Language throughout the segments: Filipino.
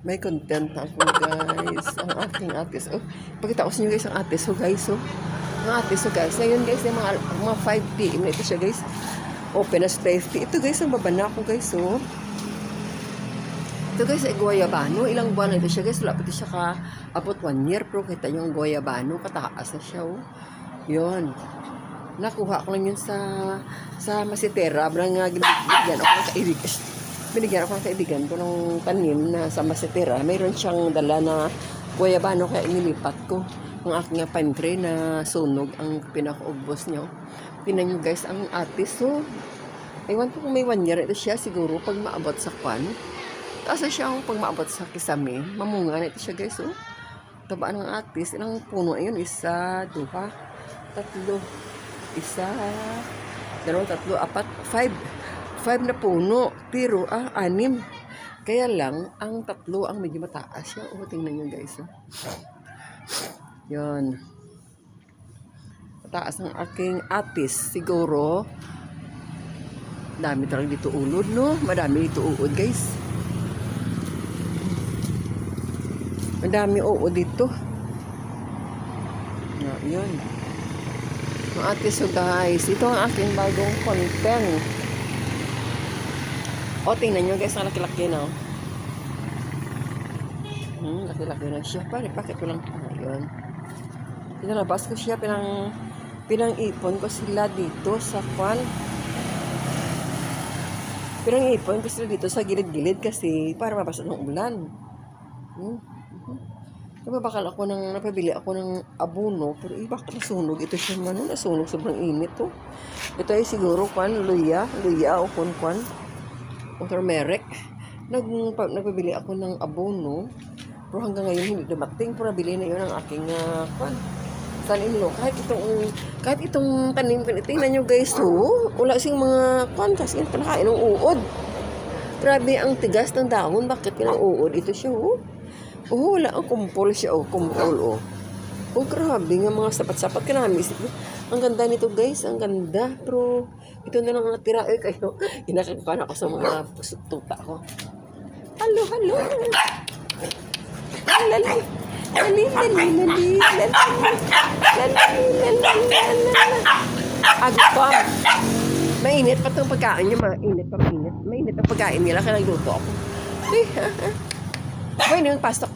May content ako guys. Ang ating atis. Oh, pakita ko sa inyo guys ang atis. So guys, oh. Ang atis, so guys. Ngayon guys, yung mga, mga 5 p.m. na ito siya guys. Open as 50. Ito guys, ang baba na ako guys, oh. Ito guys, ay guayabano. Ilang buwan na ito siya guys. Wala pa ito siya ka abot 1 year. Pero kita yung guayabano. Kataas na siya, oh. Yun. Nakuha ko lang yun sa sa Masitera. Brang nga binigyan ako ng kaibigan. Binigyan ako ng kaibigan ko ng tanim na sa Masitera. Mayroon siyang dala na guayabano kaya inilipat ko. Ang aking pine tree na sunog ang pinakaubos niyo. Tingnan niyo guys, ang atis. So, ewan ko kung may one year ito siya siguro pag maabot sa kwan. Kasi siya ang pag maabot sa kisame. Mamunga na ito siya guys. Oh. Taba ng atis. Ilang puno ayun? Isa, duha, tatlo, isa, dalawa, tatlo, apat, five. Five na puno. Pero, ah, anim. Kaya lang, ang tatlo ang medyo mataas siya. Oh, tingnan nyo guys. Oh. Yun. Mataas ang aking atis. Siguro, dami talaga dito ulod, no? Madami dito uod, guys. Madami uod dito. Na, yun. Ang atis, so guys. Ito ang aking bagong content. O, tingnan nyo, guys. Ang laki-laki na, oh. Hmm, laki-laki na siya. Pare, bakit ko lang? Ah, yun. Pinalabas ko siya, pinang, pinang ipon ko sila dito sa kwan. Pinang ipon ko sila dito sa gilid-gilid kasi para mabasa ng ulan. Hmm. Diba bakal ako nang napabili ako ng abono pero eh bakit nasunog ito siya man nasunog sobrang init to. Ito ay siguro kwan luya, luya o kun kwan o turmeric. Nag, pa, nagpabili ako ng abono pero hanggang ngayon hindi dumating. Pero nabili na yun ang aking uh, kwan tanim lo kahit itong kahit itong tanim tingnan nyo guys oh wala sing mga kwan kasi pinakain ng uod. Grabe ang tigas ng dahon. Bakit pinang uod? Ito siya oh. Oh wala ang kumpol siya oh. Kumpol oh. Oh grabe nga mga sapat-sapat ko. Ang ganda nito guys ang ganda pero ito na lang ang natira eh kayo inakakukan ako sa mga tuta ko hello hello Lali. Lali, lali, lali, lali. Lali, lali, lali. Agpam. Mainit pa itong pagkain niya. Mainit pa, mainit. Mainit ang pagkain nila. Kaya nagluto ako. Ay, ha, ha. May nang pasok.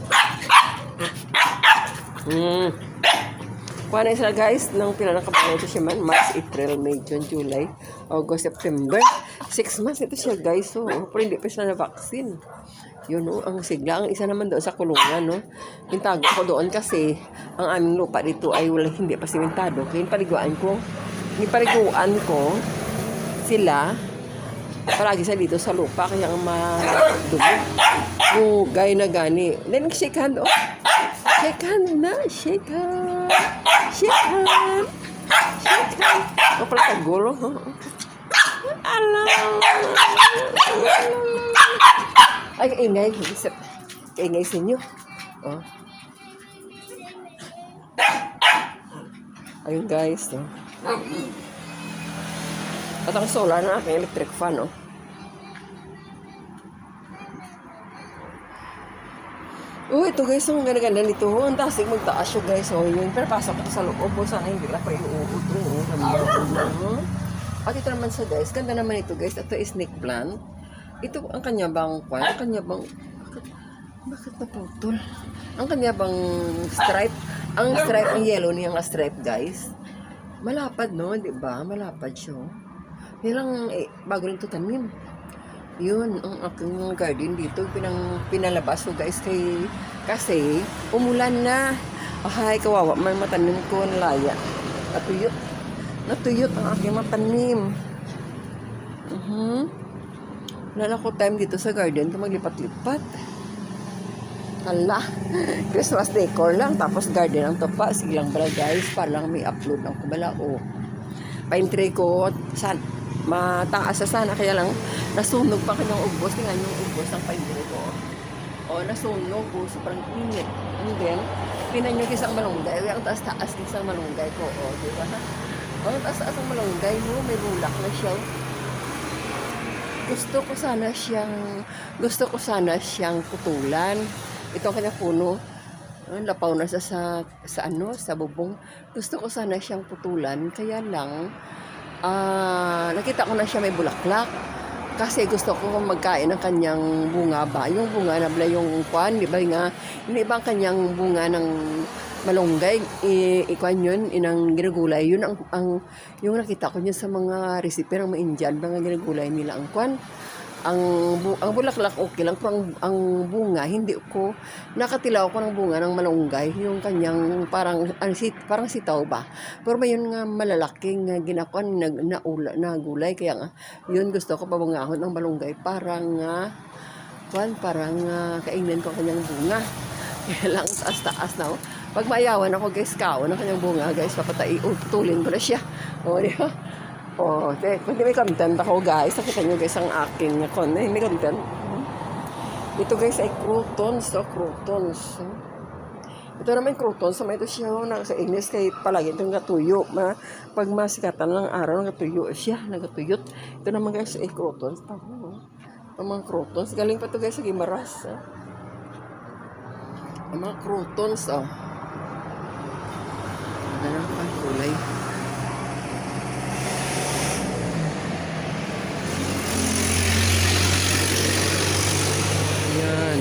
Hmm. Kuha sila guys ng pinanakabalan ito siya man. March, April, May, June, July, August, September. Six months ito siya guys. So, pero hindi pa sila na vaccine. Yun no, ang sigla. Ang isa naman doon sa kulungan, no. Hintago ko doon kasi ang aming lupa dito ay wala, hindi pa simentado. Kaya paliguan ko, paliguan ko sila palagi sa dito sa lupa kaya ang madugo. Hugay na gani. Then shake hand, oh. Shake hand na, shake hand. Shake hand. Shake hand. O pala tagulo, ha? Alam. Ay, kaingay. Kaingay sa inyo. Oh. Ayun guys. Oh. At ang solar na aking electric fan, oh. Oh, ito guys, ang ganda-ganda nito. Oh, ang tasig magtaas siya guys. Oh, yun. Pero pasok ko sa loob. Oh, sana hindi lang pa inuubot. Oh, oh. At ito naman sa guys, ganda naman ito guys. Ito is snake plant. Ito, ang kanya bang kwan? Ang kanya bang... Bakit, bakit naputol? Ang kanya bang stripe? Ang stripe, ang yellow niyang stripe guys. Malapad no, di ba? Malapad siya. oh. Yan lang, eh, bago rin ito tanim. Yun, ang aking garden dito, pinang, pinalabas ko guys kay, kasi umulan na. Ahay, kawawa, may matanim ko ang laya. Natuyot. Natuyot ang aking matanim. Mhm. Wala ko time dito sa garden kung maglipat-lipat. Hala, Christmas decor lang, tapos garden ang topa. Sige lang pala guys, para lang may upload ng kubalao. Pine tree ko, san, mataas sa sana, kaya lang nasunog pa kanyang ubos. Tingnan yung ubos ng tree ko. O, nasunog po, sobrang init. And then, pinan nyo isang malunggay. Ang taas-taas isang malunggay ko, o, di ba? O, taas-taas ang malunggay mo, may bulak na siya. gusto ko sana siyang gusto ko sana siyang putulan. Ito ang kanyang puno. Ah, Lapaw na siya sa, sa ano, sa bubong. Gusto ko sana siyang putulan. Kaya lang, ah nakita ko na siya may bulaklak. Kasi gusto ko magkain ng kanyang bunga ba. Yung bunga na bala yung kwan, di ba nga, yung iba ang kanyang bunga ng malunggay, ikwan yun, inang ginagulay. Yun ang, ang, yung nakita ko yun sa mga recipe ng mga Indian, mga ginagulay nila ang kwan. Ang, ang bulaklak okay lang, pero ang, ang bunga, hindi ko, nakatilaw ko ng bunga ng malunggay, yung kanyang parang, ano, sit, parang sitaw ba. Pero may yun nga malalaking nga ginakuan na, na, ula, na gulay, kaya nga, yun gusto ko pabungahon ng malunggay, parang nga, kwan, parang uh, kainin ko ang kanyang bunga. Kaya lang, taas-taas na. oh. Pag maayawan ako, guys, kao ng kanyang bunga, guys, papatay, utulin ko na siya. O, di ba? O, te, kung di may content ako, guys, nakita nyo, guys, ang aking kon. Eh, may content. Ito, guys, ay croutons. So, croutons. Ito naman croutons, sa may ito siya, oh, nakakainis kay palagi itong natuyo. Ma, pag masikatan ng araw, nagatuyo siya, nagatuyot. Ito naman, guys, ay croutons. Tama, oh. Ang mga croutons. Galing pa to guys sa Gimaras. Oh. Ang mga croutons, oh. Ano ang kulay? Yan.